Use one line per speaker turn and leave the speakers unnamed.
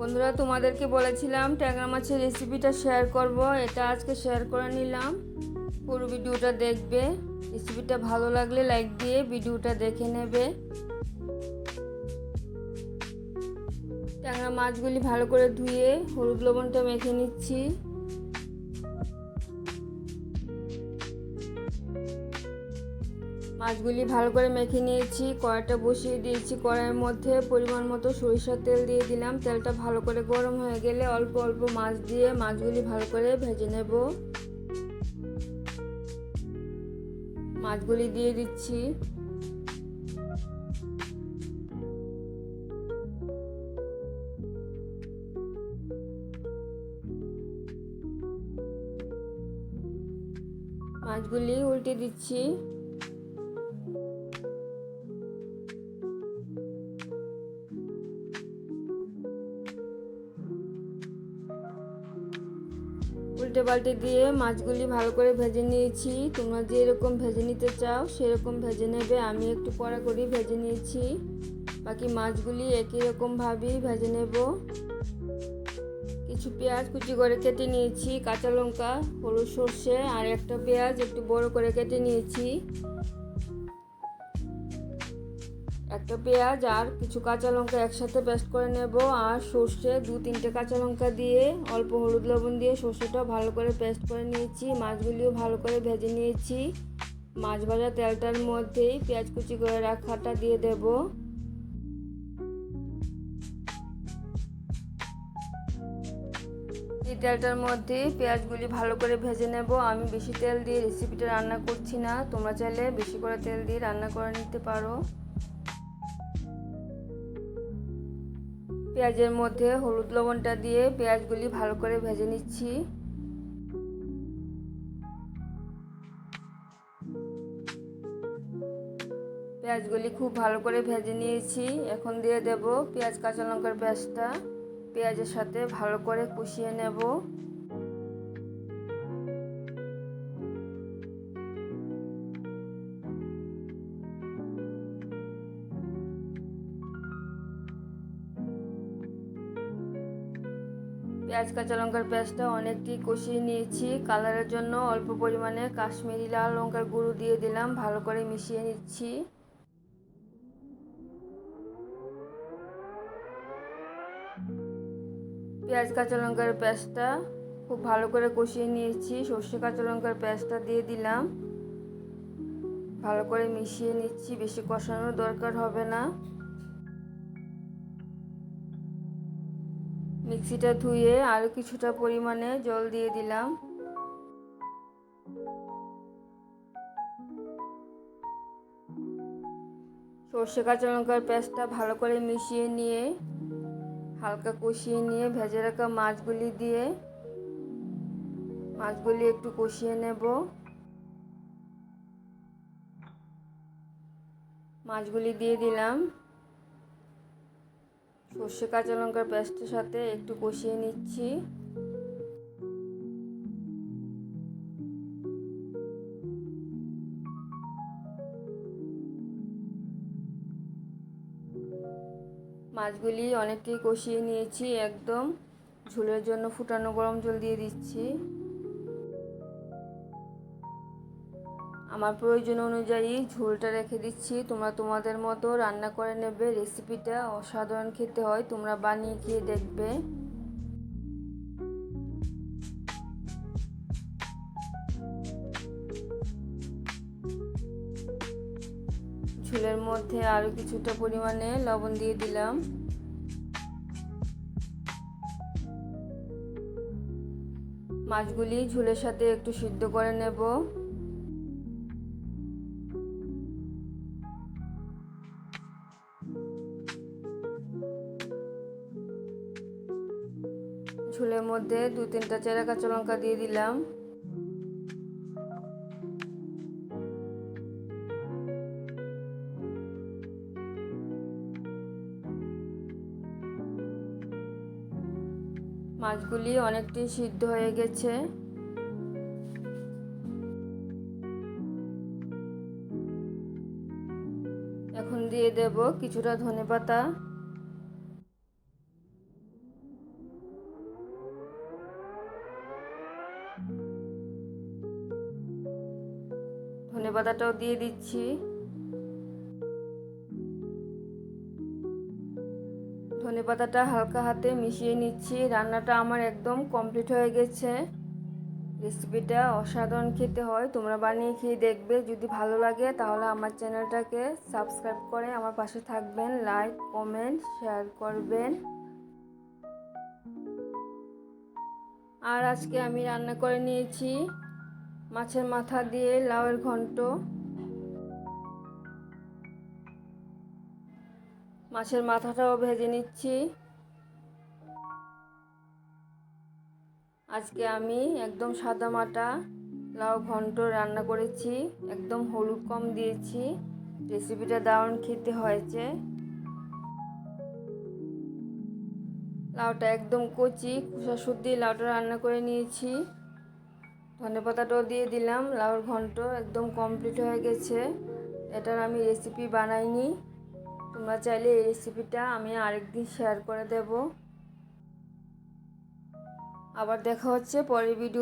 বন্ধুরা, তোমাদেরকে বলেছিলাম ট্যাংরা মাছের রেসিপিটা শেয়ার করব। এটা আজকে শেয়ার করে নিলাম। পুরো ভিডিওটা দেখবে। রেসিপিটা ভালো লাগলে লাইক দিয়ে ভিডিওটা দেখে নেবে। ট্যাংরা মাছগুলি ভালো করে ধুয়ে হলুদ লবণটা মেখে নিচ্ছি। মাছগুলি ভালো করে মেখে নিয়েছি, কড়াইটা বসিয়ে দিয়েছি, কড়াইয়ের মধ্যে পরিমাণ মতো সরিষার তেল দিয়ে দিলাম। তেলটা ভালো করে গরম হয়ে গেলে অল্প অল্প মাছ দিয়ে মাছগুলি ভালো করে ভেজে নেব। মাছগুলি দিয়ে দিচ্ছি। মাছগুলি উল্টে দিচ্ছি। উল্টে পাল্টে দিয়ে মাছগুলি ভালো করে ভেজে নিয়েছি। তোমরা যেরকম ভেজে নিতে চাও, সেরকম ভেজে নেবে। আমি একটু কড়া করেই ভেজে নিয়েছি। বাকি মাছগুলি একই রকমভাবেই ভেজে নেব। কিছু পেঁয়াজ কুচি করে কেটে নিয়েছি, কাঁচা লঙ্কা, হলুদ সর্ষে আর একটা পেঁয়াজ একটু বড় করে কেটে নিয়েছি। একটা পেঁয়াজ আর কিছু কাঁচা লঙ্কা একসাথে পেস্ট করে নেব আর সর্ষে দু তিনটে কাঁচা লঙ্কা দিয়ে অল্প হলুদ লবণ দিয়ে সর্ষেটা ভালো করে পেস্ট করে নিয়েছি। মাছগুলিও ভালো করে ভেজে নিয়েছি। মাছ ভাজা তেলটার মধ্যেই পেঁয়াজ কুচি করে রাখাটা দিয়ে দেব। এই তেলটার মধ্যে পেঁয়াজগুলি ভালো করে ভেজে নেব। আমি বেশি তেল দিয়ে রেসিপিটা রান্না করছি না। তোমরা চাইলে বেশি করে তেল দিয়ে রান্না করে নিতে পারো। পেঁয়াজের মধ্যে হলুদ লবণটা দিয়ে পেঁয়াজগুলি ভালো করে ভেজে নিচ্ছি। পেঁয়াজগুলি খুব ভালো করে ভেজে নিয়েছি। এখন দিয়ে দেব পেঁয়াজ, কাঁচা লঙ্কার পেঁয়াজটা। পেঁয়াজের সাথে ভালো করে কষিয়ে নেব। পেঁয়াজ, কাঁচা লঙ্কার পেঁয়াজটা অনেকটি কষিয়ে নিয়েছি। কালারের জন্য অল্প পরিমাণে কাশ্মীরি লাল লঙ্কার গুঁড়ো দিয়ে দিলাম, ভালো করে মিশিয়ে নিচ্ছি। পেঁয়াজ, কাঁচা লঙ্কার পেঁয়াজটা খুব ভালো করে কষিয়ে নিয়েছি, সর্ষে কাঁচা লঙ্কার পেঁয়াজটা দিয়ে দিলাম। ভালো করে মিশিয়ে নিচ্ছি, বেশি কষানোর দরকার হবে না। মিক্সিটা ধুয়ে আরও কিছুটা পরিমাণে জল দিয়ে দিলাম। সর্ষে কাঁচা লঙ্কার পেঁয়াজটা ভালো করে মিশিয়ে নিয়ে, হালকা কষিয়ে নিয়ে ভেজে রাখা মাছগুলি দিয়ে, মাছগুলি একটু কষিয়ে নেব। মাছগুলি দিয়ে দিলাম। সর্ষে, কাঁচা লঙ্কার পেস্টের সাথে একটু কষিয়ে নিচ্ছি। মাছগুলি অনেকটাই কষিয়ে নিয়েছি, একদম ঝোলের জন্য ফুটানো গরম জল দিয়ে দিচ্ছি। আমার প্রয়োজন অনুযায়ী ঝোলটা রেখে দিচ্ছি। তোমরা তোমাদের মতো রান্না করে নেবে। রেসিপিটা অসাধারণ খেতে হয়। তোমরা বানিয়ে খেয়ে দেখবে। ঝোলের মধ্যে আরও কিছুটা পরিমাণে লবণ দিয়ে দিলাম। মাছগুলি ঝোলের সাথে একটু সিদ্ধ করে নেব। মধ্যে দু তিনটা চেরা কাঁচা লঙ্কা দিয়ে দিলাম। মাছগুলি অনেকটাই সিদ্ধ হয়ে গেছে। এখন দিয়ে দেব কিছুটা ধনে পাতা ধনে পাতাটাও দিয়ে দিচ্ছি। ধনে পাতাটা হালকা হাতে মিশিয়ে নিচ্ছি। রান্নাটা আমার একদম কমপ্লিট হয়ে গেছে। রেসিপিটা অসাধারণ খেতে হয়। তোমরা বানিয়ে খেয়ে দেখবে। যদি ভালো লাগে তাহলে আমার চ্যানেলটাকে সাবস্ক্রাইব করে আমার পাশে থাকবেন। লাইক, কমেন্ট, শেয়ার করবেন। আর আজকে আমি রান্না করে নিয়েছি মাছের মাথা দিয়ে লাউয়ের ঘন্ট। মাছের মাথাটাও ভেজে নিচ্ছি। আজকে আমি একদম সাদা মাটা লাউ ঘন্ট রান্না করেছি, একদম হলুদ কম দিয়েছি। রেসিপিটা দারুণ খেতে হয়েছে। লাউটা একদম কচি, খোসা শুদ্ধি লাউটা রান্না করে নিয়েছি। ধনে পাতাটাও দিয়ে দিলাম, লাউর ঘন্ট একদম কমপ্লিট হয়ে গেছে। এটার আমি রেসিপি বানাইনি। তোমরা চাইলে এই রেসিপিটা আমি আরেকদিন শেয়ার করে দেব। আবার দেখা হচ্ছে পরের ভিডিও